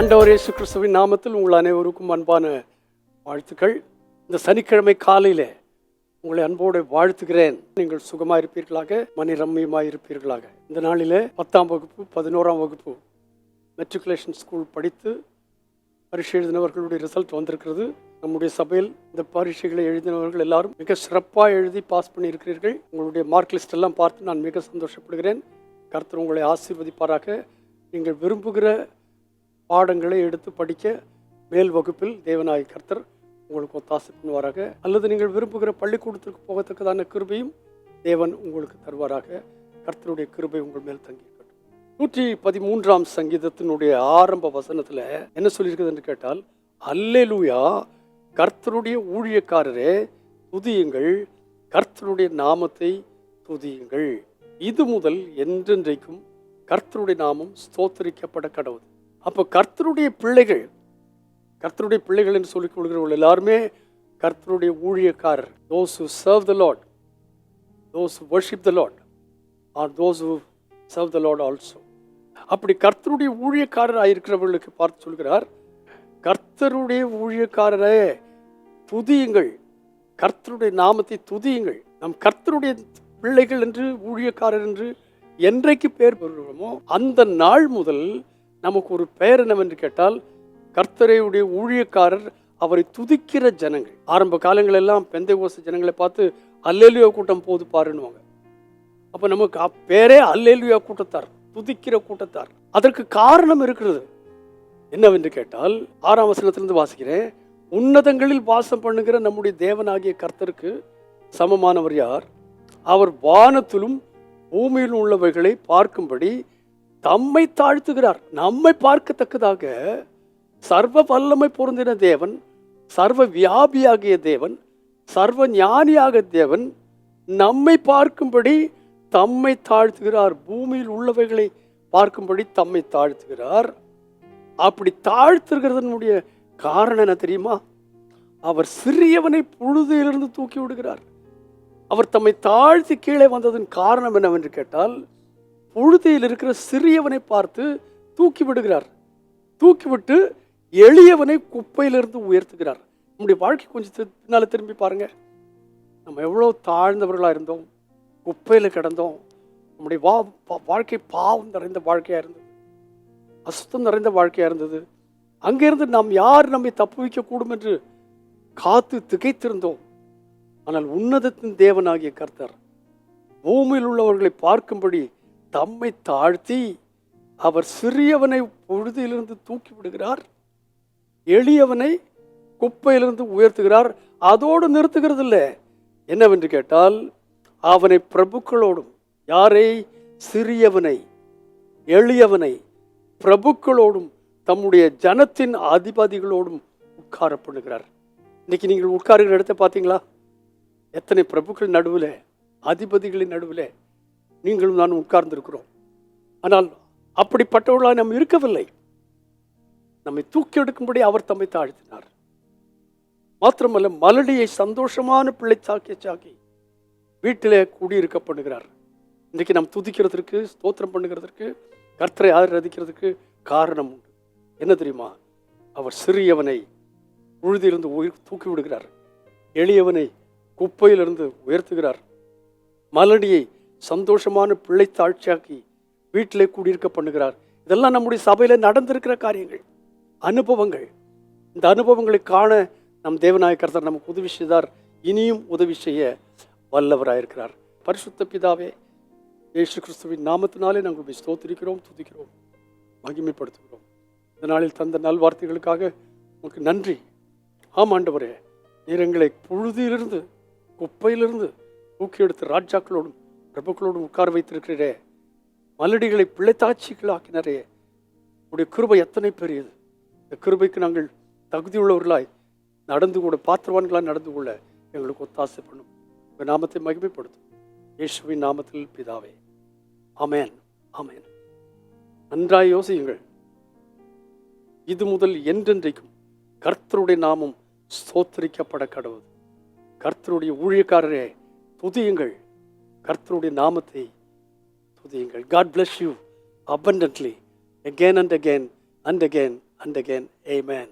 அண்டவர் இயேசு கிறிஸ்துவின் நாமத்தில் உங்கள் அனைவருக்கும் அன்பான வாழ்த்துக்கள். இந்த சனிக்கிழமை காலையில் உங்களை அன்போடு வாழ்த்துகிறேன். நீங்கள் சுகமாக இருப்பீர்களாக மணி ரம்மியமாக இருப்பீர்களாக. இந்த நாளில் பத்தாம் வகுப்பு பதினோராம் வகுப்பு மெட்ரிகுலேஷன் ஸ்கூல் படித்து பரீட்சை எழுதினவர்களுடைய ரிசல்ட் வந்திருக்கிறது. நம்முடைய சபையில் இந்த பரீட்சைகளை எழுதினவர்கள் எல்லாரும் மிக சிறப்பாக எழுதி பாஸ் பண்ணியிருக்கிறீர்கள். உங்களுடைய மார்க் லிஸ்ட் எல்லாம் பார்த்து நான் மிக சந்தோஷப்படுகிறேன். கருத்தர் உங்களை ஆசீர்வதிப்பாராக. நீங்கள் விரும்புகிற பாடங்களை எடுத்து படிக்க மேல் வகுப்பில் தேவநாய கர்த்தர் உங்களுக்கு ஒத்தாசை பண்ணுவாராக. அல்லது நீங்கள் விரும்புகிற பள்ளிக்கூடத்திற்கு போகத்தக்கதான கிருபையும் தேவன் உங்களுக்கு தருவாராக. கர்த்தருடைய கிருபை உங்கள் மேல் தங்கி நூற்றி பதிமூன்றாம் சங்கீதத்தினுடைய ஆரம்ப வசனத்தில் என்ன சொல்லியிருக்குதுன்னு கேட்டால் அல்லேலூயா கர்த்தருடைய ஊழியக்காரரே துதியுங்கள் கர்த்தருடைய நாமத்தை துதியுங்கள். இது முதல் என்றென்றைக்கும் கர்த்தருடைய நாமம் ஸ்தோத்தரிக்கப்பட கடவுள். அப்போ கர்த்தருடைய பிள்ளைகள் கர்த்தருடைய பிள்ளைகள் என்று சொல்லிக் கொள்கிறவர்கள் எல்லாருமே கர்த்தருடைய ஊழியக்காரர். Those who serve the Lord those worship the Lord are those who serve the Lord also அப்படி கர்த்தருடைய ஊழியக்காரராக இருக்கிறவர்களுக்கு பார்த்து சொல்கிறார் கர்த்தருடைய ஊழியக்காரரே துதியுங்கள். கர்த்தருடைய நாமத்தை துதியுங்கள். நம் கர்த்தருடைய பிள்ளைகள் என்று ஊழியக்காரர் என்று என்றைக்கு பெயர் பெறுகிறோமோ அந்த நாள் முதல் நமக்கு ஒரு பெயர் என்னவென்று கேட்டால் கர்த்தரையுடைய ஊழியக்காரர் அவரை துதிக்கிற ஜனங்கள். ஆரம்ப காலங்களெல்லாம் பெந்தை ஓச ஜனங்களை பார்த்து அல்லேலியா கூட்டம் போது பாருன்னுவாங்க. அப்போ நமக்கு அப்பேரே அல்லேலியா கூட்டத்தார் துதிக்கிற கூட்டத்தார். அதற்கு காரணம் இருக்கிறது. என்னவென்று கேட்டால் ஆறாம் வசனத்திலிருந்து வாசிக்கிறேன். உன்னதங்களில் வாசம் பண்ணுகிற நம்முடைய தேவனாகிய கர்த்தருக்கு சமமானவர் யார்? அவர் வானத்திலும் பூமியிலும் உள்ளவைகளை பார்க்கும்படி தம்மை தாழ்த்துகிறார். நம்மை பார்க்கத்தக்கதாக சர்வ வல்லமை பொருந்தின தேவன் சர்வ வியாபியாகிய தேவன் சர்வ ஞானியாக தேவன் நம்மை பார்க்கும்படி தம்மை தாழ்த்துகிறார். பூமியில் உள்ளவைகளை பார்க்கும்படி தம்மை தாழ்த்துகிறார். அப்படி தாழ்த்துகிறதனுடைய காரணம் என்ன தெரியுமா? அவர் சிறியவனை புழுதியிலிருந்து தூக்கி விடுகிறார். அவர் தம்மை தாழ்த்தி கீழே வந்ததன் காரணம் என்னவென்று கேட்டால் புழுதியில் இருக்கிற சிறியவனை பார்த்து தூக்கி விடுகிறார் தூக்கி விட்டு எளியவனை குப்பையிலிருந்து உயர்த்துகிறார். நம்முடைய வாழ்க்கை கொஞ்சம் பின்னால் திரும்பி பாருங்க. நம்ம எவ்வளோ தாழ்ந்தவர்களாக இருந்தோம். குப்பையில் கிடந்தோம். நம்முடைய வா பா- வாழ்க்கை பாவம் நிறைந்த வாழ்க்கையாக இருந்தது. அசுத்தம் நிறைந்த வாழ்க்கையாக இருந்தது. அங்கிருந்து நாம் யார் நம்மை தப்பு வைக்கக்கூடும் என்று காத்து திகைத்திருந்தோம். ஆனால் உன்னதத்தின் தேவனாகிய கர்த்தர் பூமியில் உள்ளவர்களை பார்க்கும்படி தம்மை தாழ்த்தி அவர் சிறியவனை பொழுதிலிருந்து தூக்கி விடுகிறார். எளியவனை குப்பையிலிருந்து உயர்த்துகிறார். அதோடு நிறுத்துகிறது இல்லை. என்னவென்று கேட்டால் அவனை பிரபுக்களோடும் யாரை சிறியவனை எளியவனை பிரபுக்களோடும் தம்முடைய ஜனத்தின் அதிபதிகளோடும் உட்கார பண்ணுகிறார் இன்னைக்கு நீங்கள் உட்காருகிற இடத்தை பார்த்தீங்களா? எத்தனை பிரபுக்கள் நடுவில் அதிபதிகளின் நடுவில் நீங்களும் நான் உட்கார்ந்திருக்கிறோம். ஆனால் அப்படிப்பட்டவர்களாக நாம் இருக்கவில்லை. நம்மை தூக்கி எடுக்கும்படி அவர் தம்மை தாழ்த்தினார். மாத்திரமல்ல மலடியை சந்தோஷமான பிள்ளை சாக்கி சாக்கி வீட்டிலே குடியிருக்க பண்ணுகிறார் இன்றைக்கு நாம் துதிக்கிறதுக்கு ஸ்தோத்திரம் பண்ணுகிறதற்கு கர்த்தரை ஆதரதிக்கிறதுக்கு காரணம் உண்டு. என்ன தெரியுமா? அவர் சிறியவனை உழுதியிலிருந்து உயிர் தூக்கி விடுகிறார். எளியவனை குப்பையிலிருந்து உயர்த்துகிறார். மலடியை சந்தோஷமான பிள்ளை தாழ்ச்சியாக்கி வீட்டிலே கூடியிருக்க பண்ணுகிறார். இதெல்லாம் நம்முடைய சபையில் நடந்திருக்கிற காரியங்கள். அனுபவங்கள். இந்த அனுபவங்களை காண நம் தேவநாயகர்த்தர் நமக்கு உதவி செய்தார். இனியும் உதவி செய்ய வல்லவராயிருக்கிறார். பரிசுத்த பிதாவே இயேசு கிறிஸ்துவின் நாமத்தினாலே நாங்கள் உம்மை ஸ்தோத்திரிக்கிறோம் துதிக்கிறோம் மகிமைப்படுத்துகிறோம். இந்த நாளில் தந்த நல்வார்த்தைகளுக்காக உங்களுக்கு நன்றி. ஆம் ஆண்டவரே நீர் எங்களை புழுதியிலிருந்து குப்பையிலிருந்து தூக்கி எடுத்து ராஜாக்களோடும் பிரபுக்களோடு உட்கார வைத்திருக்கிறே மலடிகளை பிள்ளைத்தாட்சிகளாக்கினரே உடைய கிருபை எத்தனை பெரியது. இந்த கிருபைக்கு நாங்கள் தகுதியுள்ளவர்களாய் நடந்து கூட பாத்திரவான்களாய் நடந்து கொள்ள எங்களுக்கு ஒத்தாசை பண்ணும். உங்கள் நாமத்தை மகிமைப்படுத்தும். இயேசுவின் நாமத்தில் பிதாவே. ஆமென். ஆமென். நன்றாய் யோசியுங்கள். இது முதல் என்றென்றைக்கும் கர்த்தருடைய நாமம் ஸ்தோத்தரிக்கப்பட கடவுள். கர்த்தருடைய ஊழியக்காரரே துதியுங்கள். கர்த்தருடைய நாமத்தை துதியுங்கள் God bless you abundantly again and again and again and again amen